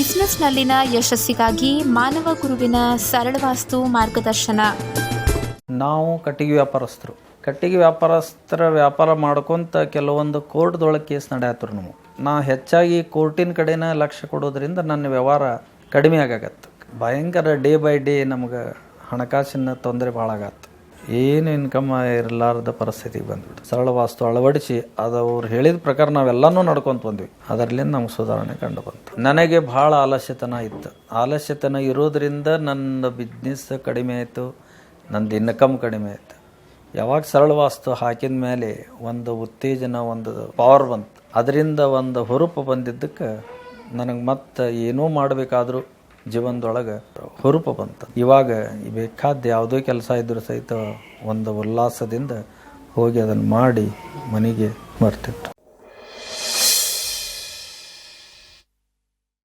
ಬಿಸಿನೆಸ್ನಲ್ಲಿನ ಯಶಸ್ಸಿಗಾಗಿ ಮಾನವ ಗುರುವಿನ ಸರಳವಾಸ್ತು ಮಾರ್ಗದರ್ಶನ. ನಾವು ಕಟ್ಟಿಗೆ ವ್ಯಾಪಾರಸ್ಥರು. ಕಟ್ಟಿಗೆ ವ್ಯಾಪಾರಸ್ಥರ ವ್ಯಾಪಾರ ಮಾಡ್ಕೊಂತ ಕೆಲವೊಂದು ಕೋರ್ಟ್ದೊಳಗೆ ಕೇಸ್ ನಡೆಯತ್ರು ನಾವು ನಾ ಹೆಚ್ಚಾಗಿ ಕೋರ್ಟಿನ ಕಡೆನ ಲಕ್ಷ್ಯ ಕೊಡೋದ್ರಿಂದ ನನ್ನ ವ್ಯವಹಾರ ಕಡಿಮೆ ಆಗಾಗತ್ತೆ. ಭಯಂಕರ ಡೇ ಬೈ ಡೇ ನಮ್ಗೆ ಹಣಕಾಸಿನ ತೊಂದರೆ ಭಾಳ ಆಗತ್ತೆ ಏನು ಇನ್ಕಮ್ ಇರಲಾರ್ದ ಪರಿಸ್ಥಿತಿಗೆ ಬಂದ್ಬಿಟ್ಟು ಸರಳ ವಾಸ್ತು ಅಳವಡಿಸಿ, ಅದು ಅವ್ರು ಹೇಳಿದ ಪ್ರಕಾರ ನಾವೆಲ್ಲನೂ ನಡ್ಕೊಂತ ಬಂದ್ವಿ. ಅದರಲ್ಲಿಂದ ನಮ್ಗೆ ಸುಧಾರಣೆ ಕಂಡು ಬಂತು. ನನಗೆ ಭಾಳ ಆಲಸ್ಯತನ ಇತ್ತು. ಆಲಸ್ಯತನ ಇರೋದ್ರಿಂದ ನನ್ನ ಬಿಸ್ನೆಸ್ ಕಡಿಮೆ ಆಯಿತು, ನಂದು ಇನ್ಕಮ್ ಕಡಿಮೆ ಆಯಿತು. ಯಾವಾಗ ಸರಳ ವಾಸ್ತು ಹಾಕಿದ ಮೇಲೆ ಒಂದು ಉತ್ತೇಜನ, ಒಂದು ಪವರ್ ಬಂತು. ಅದರಿಂದ ಒಂದು ಹುರುಪು ಬಂದಿದ್ದಕ್ಕೆ ನನಗೆ ಮತ್ತೆ ಏನೂ ಮಾಡಬೇಕಾದ್ರೂ ಜೀವನದೊಳಗೆ ಹುರುಪು ಬಂತು. ಇವಾಗ ಬೇಕಾದ ಯಾವುದೇ ಕೆಲಸ ಇದ್ದರೂ ಸಹಿತ ಒಂದು ಉಲ್ಲಾಸದಿಂದ ಹೋಗಿ ಅದನ್ನು ಮಾಡಿ ಮನೆಗೆ ಬರ್ತಿತ್ತು